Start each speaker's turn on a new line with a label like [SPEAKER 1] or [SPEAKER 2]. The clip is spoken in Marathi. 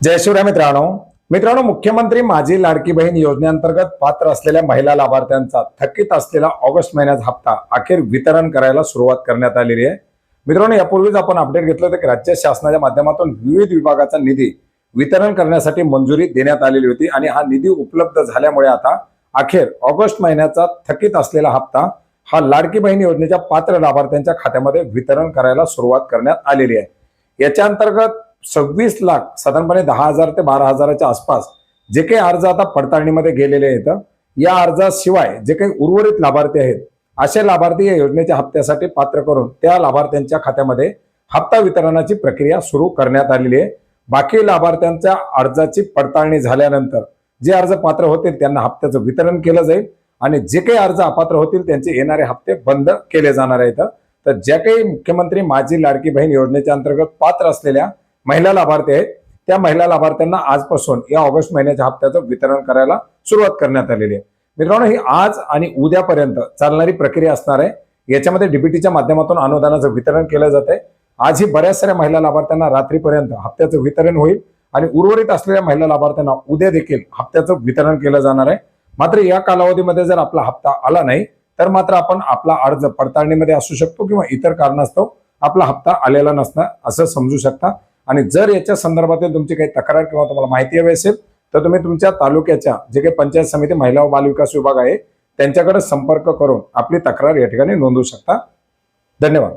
[SPEAKER 1] जय शिवराय मित्रांनो. मित्रांनो मुख्यमंत्री माझी लाडकी बहीण योजनेअंतर्गत पात्र असलेल्या महिला लाभार्थ्यांचा थकीत असलेला ऑगस्ट महिन्याचा हप्ता अखेर वितरण करायला सुरुवात करण्यात आलेली आहे. मित्रांनो यापूर्वीच आपण अपडेट घेतलं होतं की राज्य शासनाच्या माध्यमातून विविध विभागाचा निधी वितरण करण्यासाठी मंजुरी देण्यात आलेली होती आणि हा निधी उपलब्ध झाल्यामुळे आता अखेर ऑगस्ट महिन्याचा थकीत असलेला हप्ता हा लाडकी बहीण योजनेच्या पात्र लाभार्थ्यांच्या खात्यामध्ये वितरण करायला सुरुवात करण्यात आलेली आहे. याच्या अंतर्गत सव्वीस लाख साधारणपणे दहा हजार ते बारा हजाराच्या आसपास जे काही अर्ज आता पडताळणीमध्ये गेलेले आहेत या अर्जाशिवाय जे काही उर्वरित लाभार्थी आहेत असे लाभार्थी या योजनेच्या हप्त्यासाठी पात्र करून त्या लाभार्थ्यांच्या खात्यामध्ये हप्ता वितरणाची प्रक्रिया सुरू करण्यात आलेली आहे. बाकी लाभार्थ्यांच्या अर्जाची पडताळणी झाल्यानंतर जे अर्ज पात्र होतील त्यांना हप्त्याचं वितरण केलं जाईल आणि जे काही अर्ज अपात्र होतील त्यांचे येणारे हप्ते बंद केले जाणार आहेत. तर ज्या काही मुख्यमंत्री माझी लाडकी बहीण योजनेच्या अंतर्गत पात्र असलेल्या महिला लाभार्थी आहेत. त्या महिला लाभार्थ्यांना आजपासून या ऑगस्ट महिन्याच्या हप्त्याचं वितरण करायला सुरुवात करण्यात आलेली आहे. मित्रांनो ही आज आणि उद्यापर्यंत चालणारी प्रक्रिया असणार आहे. याच्यामध्ये डीबीटीच्या माध्यमातून अनुदानाचं वितरण केलं जात आहे आज ही बऱ्याच साऱ्या महिला लाभार्थ्यांना रात्रीपर्यंत हप्त्याचं वितरण होईल आणि उर्वरित असलेल्या महिला लाभार्थ्यांना उद्या देखील हप्त्याचं वितरण केलं जाणार आहे. मात्र या कालावधीमध्ये जर आपला हप्ता आला नाही तर मात्र आपण आपला अर्ज पडताळणीमध्ये असू शकतो किंवा इतर कारणास्तव आपला हप्ता आलेला नसणार असं समजू शकता. आणि जर याच्या संदर्भातील तुमची काही तक्रार किंवा तुम्हाला माहिती हवी असेल तर तुम्ही तुमच्या तालुक्याच्या जे काही पंचायत समिती महिला व बालविकास विभाग आहे त्यांच्याकडे संपर्क करून आपली तक्रार या ठिकाणी नोंदवू शकता. धन्यवाद.